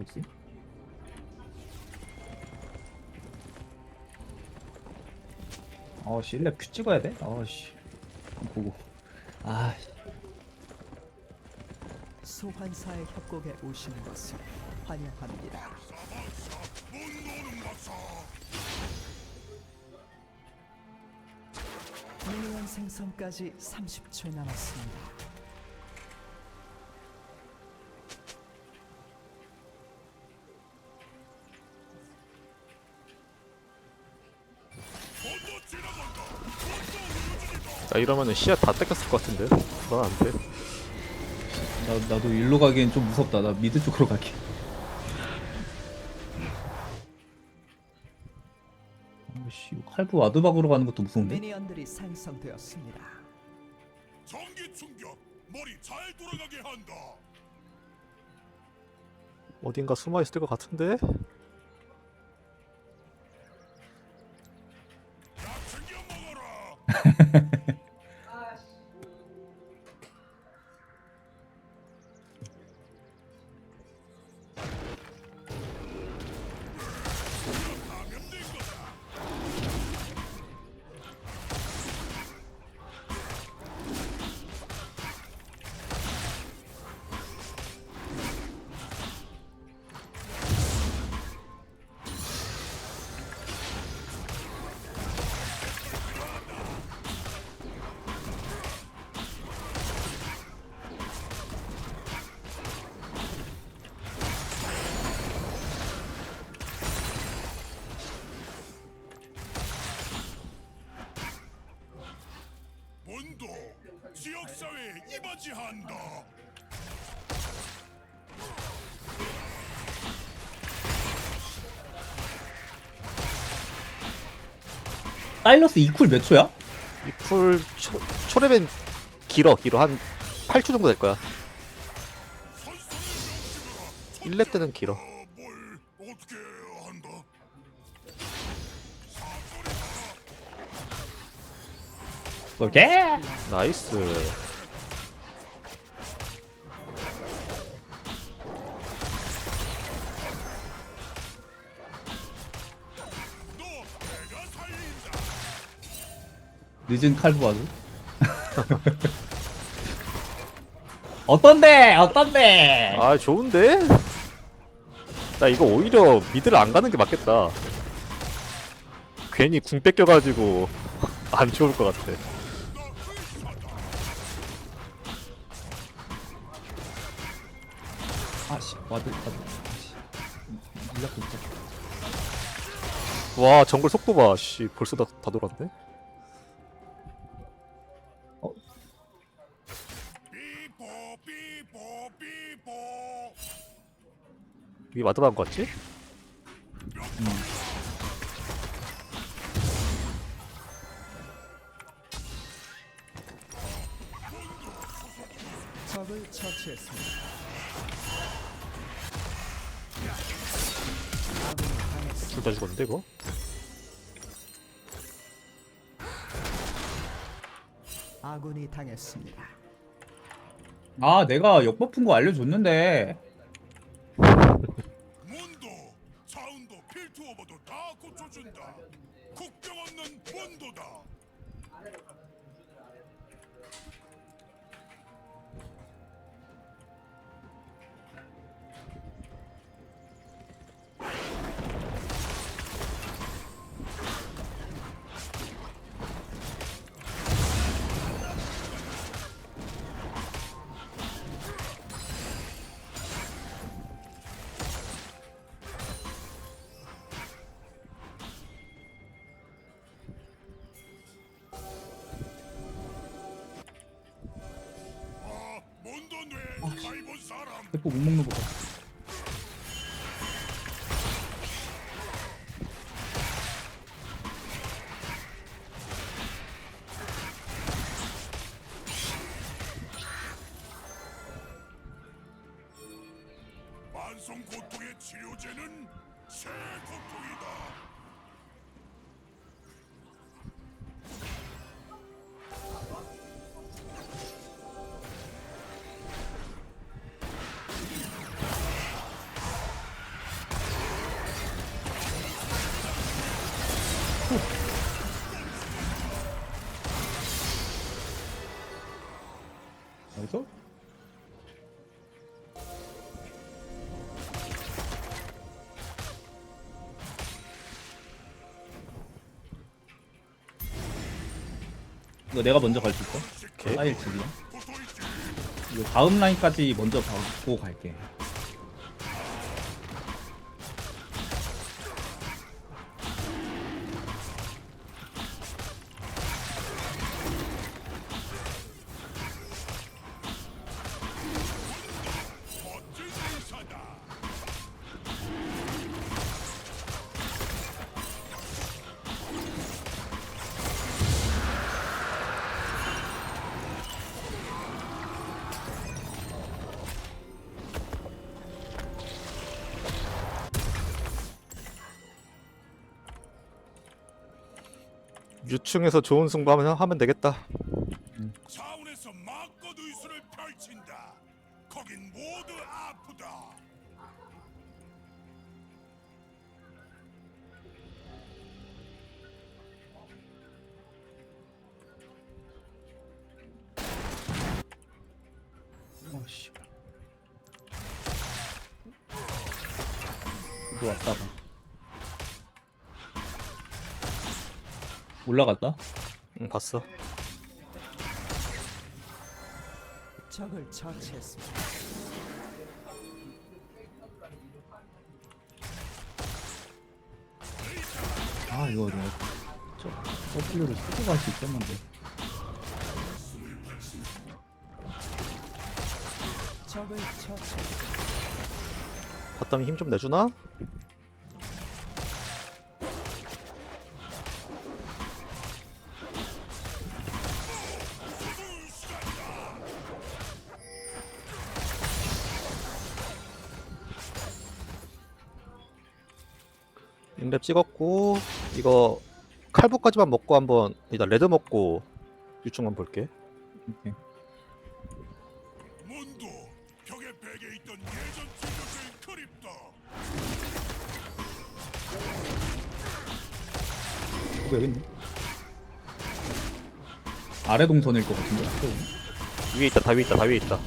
그러지? 어씨 1렙 큐 찍어야 돼? 어씨 보고 아 소환사의 협곡에 오시는 것을 환영합니다. 미니언 생성까지 30초 남았습니다. 자 이러면은 시야 다 뺏겼을 것 같은데 그건 안돼 나, 나도 일로 가기엔 좀 무섭다 나 미드 쪽으로 갈게 어씨 칼부 와드박으로 가는 것도 무서운데? 미니언들이 생성되었습니다. 전기 충격 머리 잘 돌아가게 한다. 어딘가 숨어있을 것 같은데 먹어라. 이바지한다. 사일러스 2쿨 몇 초야? 이풀 초레벤 길어 길어 한 8초 정도 될 거야 1렙 때는 길어 어, 뭘 어떻게 한다? 오케이 나이스 늦은 칼부 와드 어떤데? 어떤데? 아 좋은데? 나 이거 오히려 미드를 안 가는 게 맞겠다. 괜히 궁 뺏겨가지고 안 좋을 것 같아. 아씨. 와드 와드. 아씨. 물약고 있다 와 정글 속도 봐 씨 벌써 다, 다 돌았네 이게 마드방인 것 같지? 적을 처치했습니다. 아군이 당했습니다. 둘다 죽었는데 이거? 아군이 당했습니다. 아 내가 역버프인 거 알려줬는데 없는 문 가입은 사람. 대포 못 먹는 거 봐. 만 이거 내가 먼저 갈 수 있어? 오케이. 사일 측이야. 이거 다음 라인까지 먼저 가고 갈게. 유충에서 좋은 승부 하면 하면 되겠다. 차원에서 마껏 의수를 펼친다. 거긴 모두 아프다. 어, 씨. 이거 왔다가. 올라갔다? 응 봤어. 적을 처치했습니다. 아, 이거 내가 저 W를 쓰고 갈 수 있었는데. 적을 처치했습니다. 바텀이 힘 좀 내주나? 찍었고 이거 칼부까지만 먹고 한번 일단 레드 먹고 유충만 볼게. 오케이. 문도 벽에 베개 있던 예전 친구들 그립다. 어, 여기 있네. 아래 동선일 것 같은데. 위에 있다, 다 위에 있다, 다 위에 있다.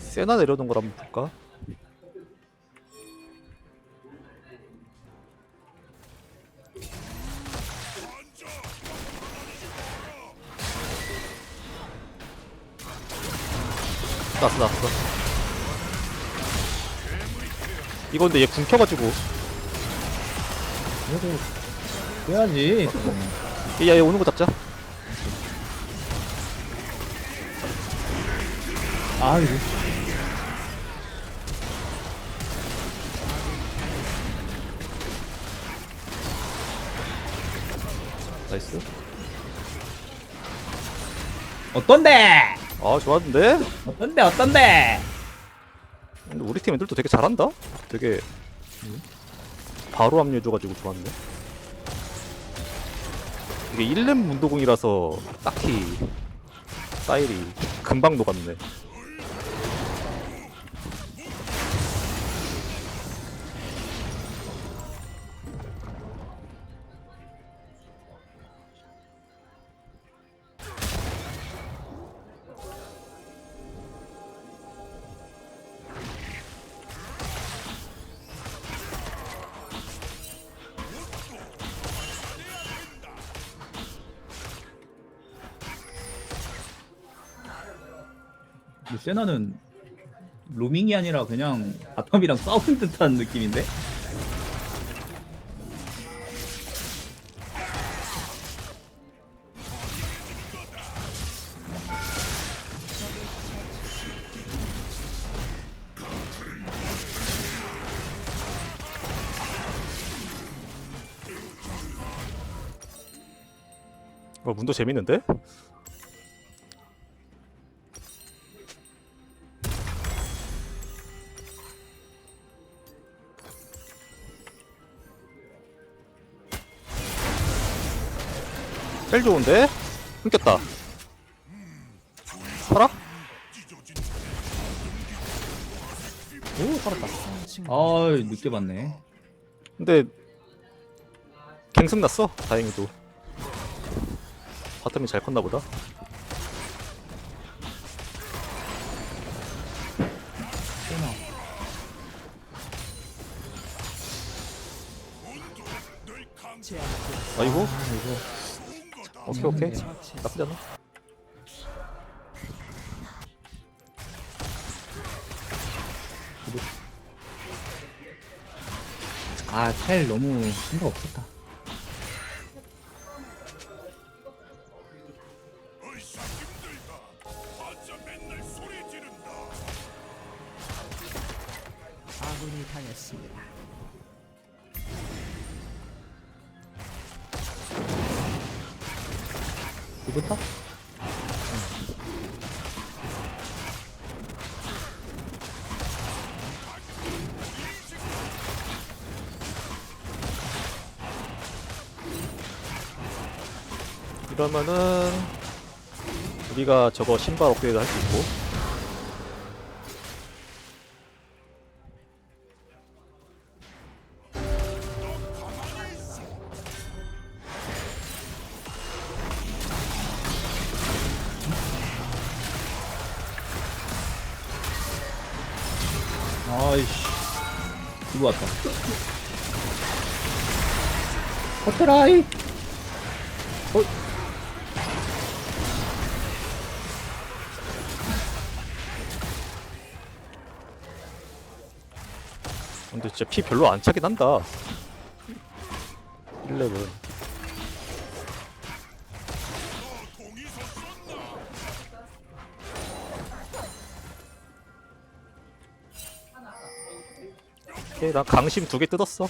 세나 내려오는 걸 한번 볼까? 났어, 났어. 이거 근데 얘궁 켜가지고 그래도 해야지. 야, 얘 오는 거 잡자. 아, 이거. 나이스. 어떤데? 아, 좋았는데? 어떤데? 어떤데? 근데 우리 팀 애들도 되게 잘한다? 되게 바로 합류해줘가지고 좋았네. 이게 1렙 문도공이라서 딱히 사일이 금방 녹았네. 세나는 로밍이 아니라 그냥 바텀이랑 싸우는 듯한 느낌인데? 어, 문도 재밌는데? 헬 좋은데? 끊겼다. 살아? 오 살았다. 아 늦게 봤네. 근데 갱승 났어? 다행히도. 바텀이 잘 컸나 보다. 아이고. 아, 오케이 오케이 처치했습니다. 나쁘지 않아 아텔 너무 생각 없었다. 이러면은 우리가 저거 신발 업그레이드 할 수 있고 아이씨. 이거 왔다. 호텔아이! 진짜 피 별로 안 차긴 한다 1렙은 동의서 썼나? 오케이 나 강심 두 개 뜯었어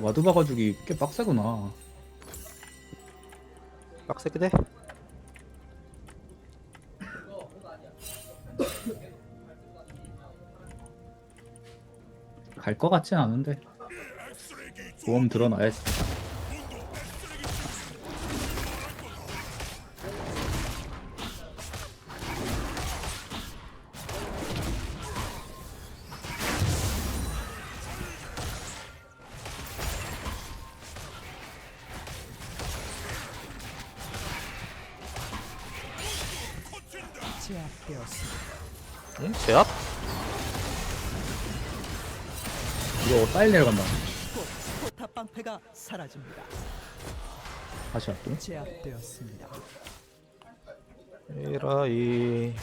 와드, 박아주기 꽤 빡세구나. 빡세긴 해 갈 것 같진 않은데. 보험 들어놔야지. 제압되었습니다. 응? 제압? 이거 빨리 내려간다. 포탑 방패가 사라집니다. 다시 왔고. 제압되었습니다. 에라이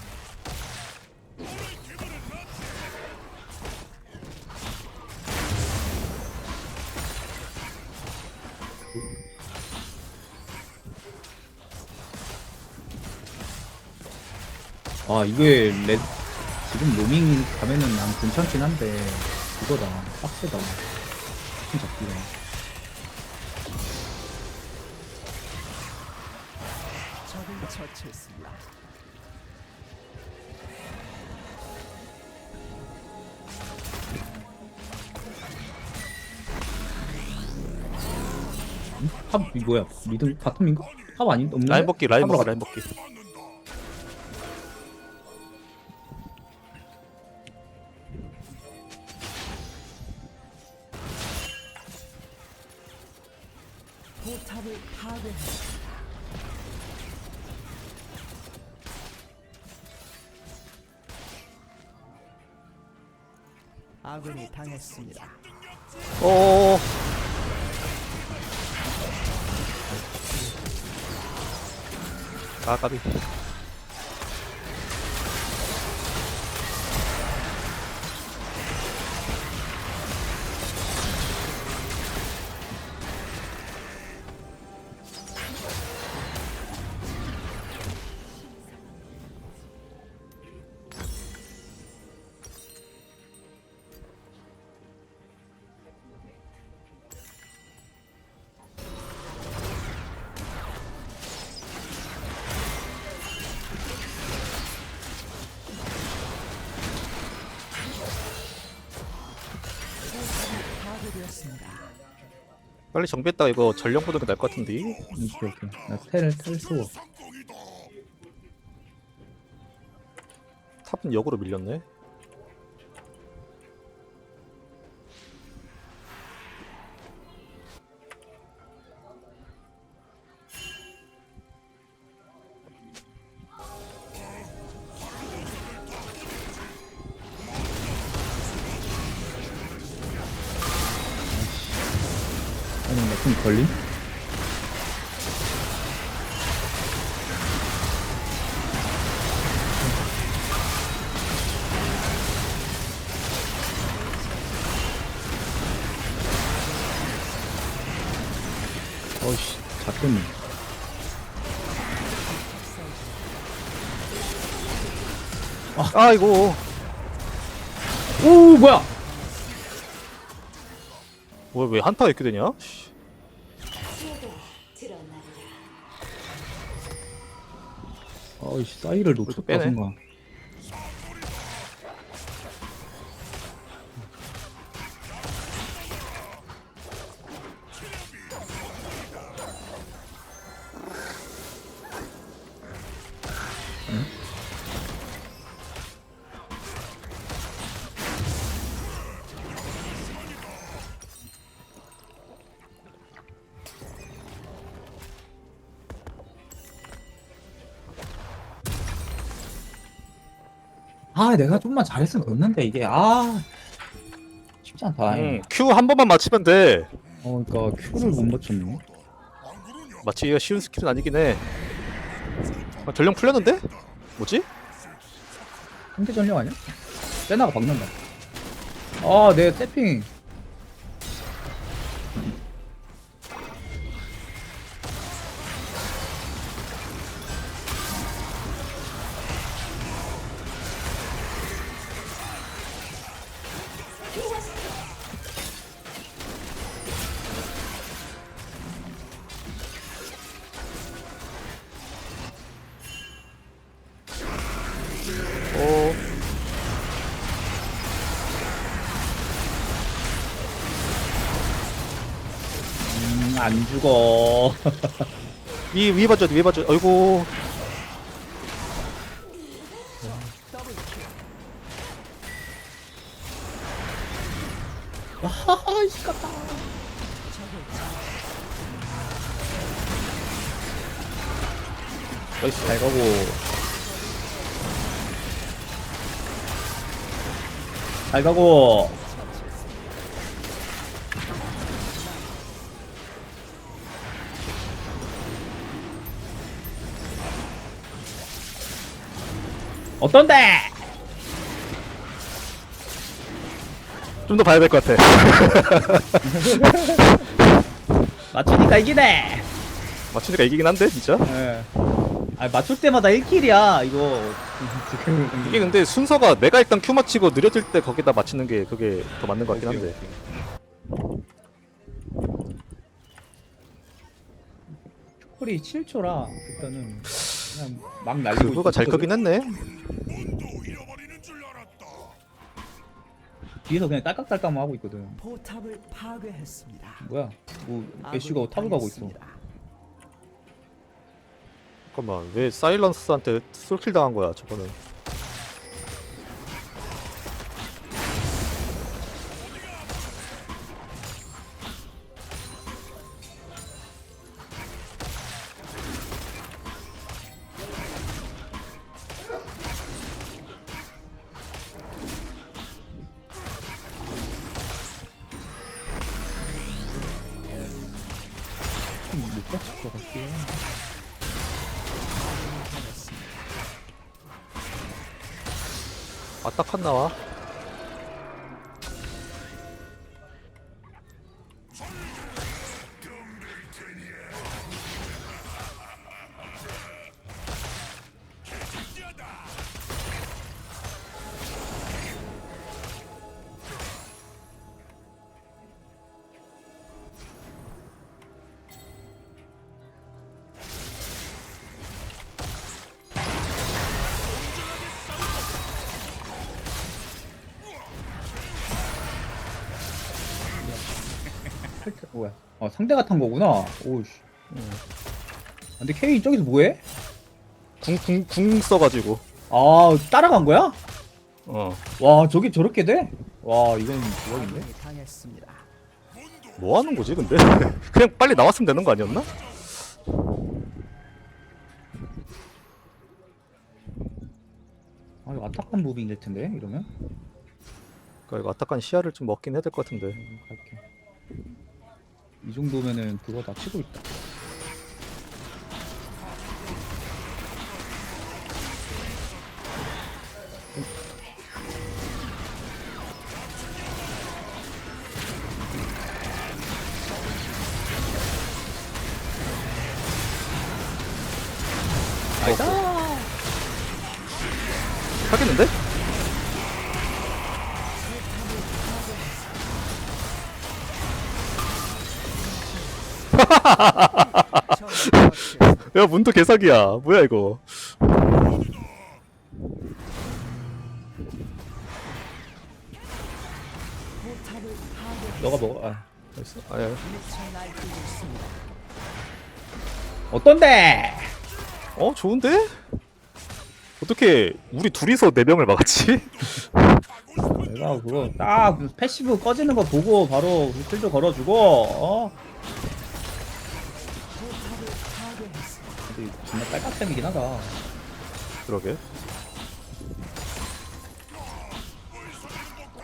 아, 이게 레, 지금 로밍 가면은 난 괜찮긴 한데, 이거다. 빡세다. 좀 잡기가. 적을 처치했습니다. 탑, 이 뭐야? 미드, 바텀인가? 탑 아닌, 없는데? 라인 먹기 라인 가- 라인 먹기 했습니다. 어 아, 까비. 빨리 정비했다가 이거 전령 보는 게 나을 것 같은데. 오케이, 오케이. 나 텔을 텔 쏘고. 탑은 역으로 밀렸네. 좀 걸림? 어이씨, 잡혔네. 아이고 오, 뭐야! 뭐야 왜 한타가 이렇게 되냐? 씨. 어이씨, 사이를 놓쳤다, 빼네. 순간. 아, 내가 좀만 잘했으면 됐는데, 이게, 아. 쉽지 않다. 음, Q 한 번만 맞히면 돼 어, 그니까, 큐를 못 맞췄네. 맞히기가 쉬운 스킬은 아니긴 해 아, 전령 풀렸는데? 뭐지? 상대 전령 아니야? 세나가 박는다. 아, 내 세핑. 안 죽어. 위, 위 봐줘 위 봐줘 아이고 하하, 씨, 깝다. 나이스 잘 가고. 잘 가고. 어떤데? 좀 더 봐야 될 것 같아 맞추니까 이기네. 맞추니까 이기긴 한데 진짜 예. 아 맞출 때마다 1킬이야 이거. 지금 이게 근데 순서가 내가 일단 Q 맞히고 느려질 때 거기다 맞히는 게 그게 더 맞는 것 같긴 한데 초콜이 7초라 일단은 그냥 막 날리고 그거가 잘. 크긴 했네. 뒤에서 그냥 딸깍딸깍만 하고 있거든. 포탑을 파괴했습니다. 뭐야? 뭐 애쉬가 탑을 가고 있어. 잠깐만 왜 사일런스한테 솔킬 당한 거야 저거는 뭐야? 어 상대가 탄 거구나. 오우씨. 아, 근데 K 저기서 뭐해? 궁궁 궁 써가지고 아 따라간 거야? 어 와 저게 저렇게 돼? 와 이건 대박인데? 당했습니다. 뭐 하는 거지 근데 그냥 빨리 나왔으면 되는 거 아니었나? 아 이거 아타칸 무빙일 텐데 이러면? 그러니까 이거 아딱한 시야를 좀 먹긴 해야 될 것 같은데 음, 갈게. 이 정도면은 그거 다 치고 있다. 야 문도 개사기야. 뭐야 이거? 너가 먹어. 아, 됐어. 아야. 있습니다. 어떤데? 어 좋은데? 어떻게 우리 둘이서 네 명을 막았지? 내가 그거 딱 패시브 꺼지는 거 보고 바로 필드 걸어주고 어? 템이긴 하다. 그러게.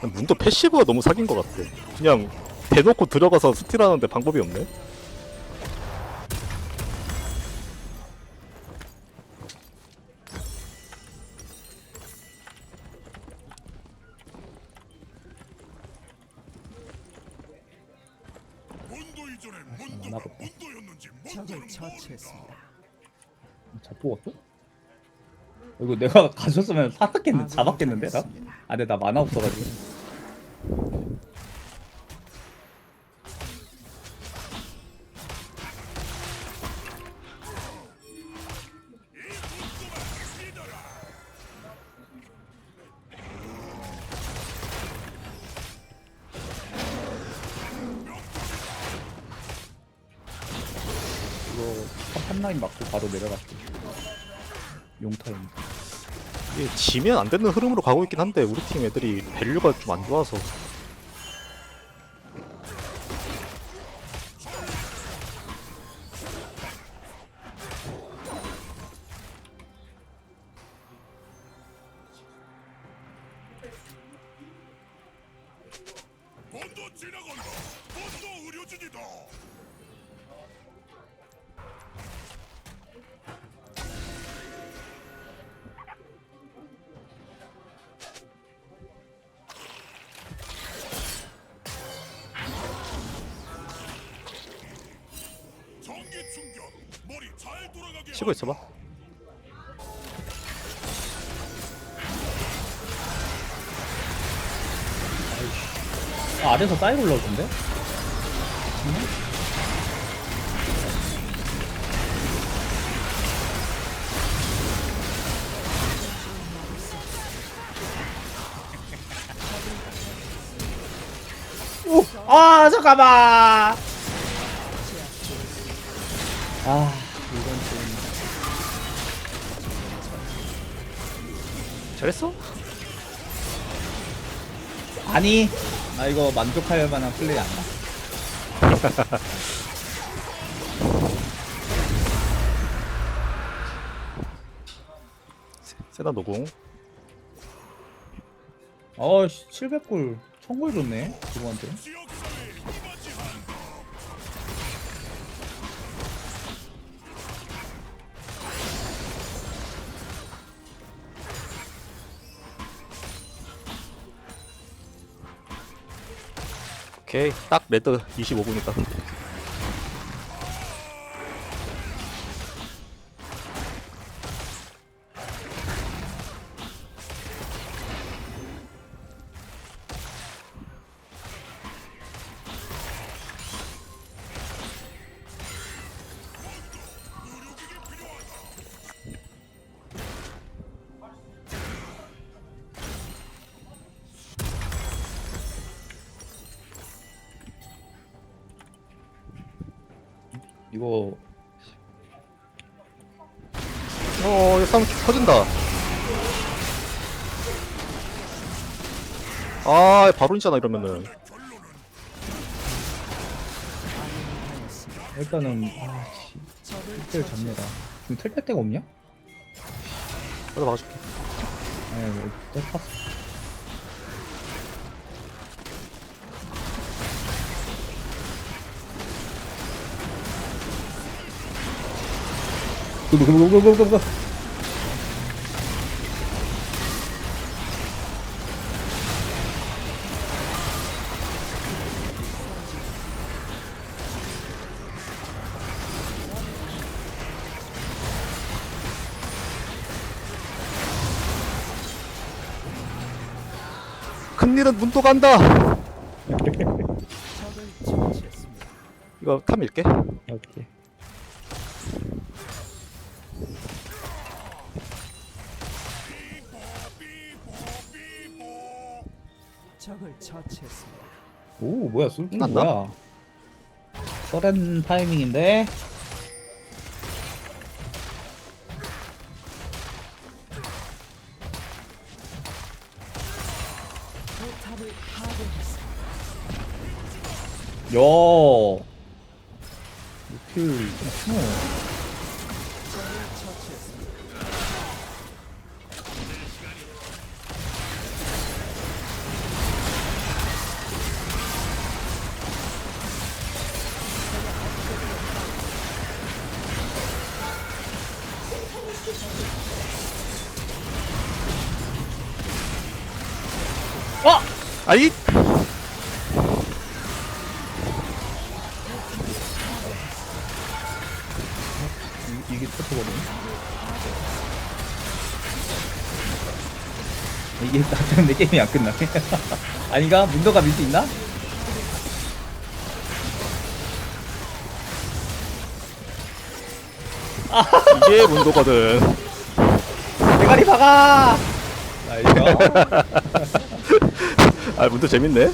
문도 패시브가 너무 사귄 것 같아. 그냥 대놓고 들어가서 스틸하는데 방법이 없네. 내가 가졌으면 사았겠는 잡았겠는데 나? 아 근데 나 만화 없어가지고. 이거 탑 라인 맞고 바로 내려갔어 용타임 지면 안 되는 흐름으로 가고 있긴 한데 우리 팀 애들이 밸류가 좀 안 좋아서 치고 있어봐. 아, 아래서 사이로 올라오던데? 오! 아 잠깐만! 아 잘했어? 아니 나 이거 만족할 만한 플레이 안 나. 세단 노공. 어씨 700골 1000골 줬네 그거한테 오케이 딱 레드 25분이다. 이거 어 이거 싸움 터진다. 아 바론이잖아 이러면은. 일단은 아씨 텔 잡니다 지금 텔 데가 없냐? 내가 막아줄게. 아니 텔 탔어 고고고고고고고. 큰일은 문도 간다. 이거 탐 밀게. 오케이. 처치했습니다. 오 뭐야 술꾼 끝났나? 뭐야? 서렌 타이밍인데. 포탑을 파괴했습니다. 야. 이틀 아이 이- 이게 터져버리네. 이게 내 게임이 안 끝나네. 아닌가? 문도가 밀 수 있나? 이게 문도거든. 대가리 박아! 아, 이거? 아 문도 재밌네.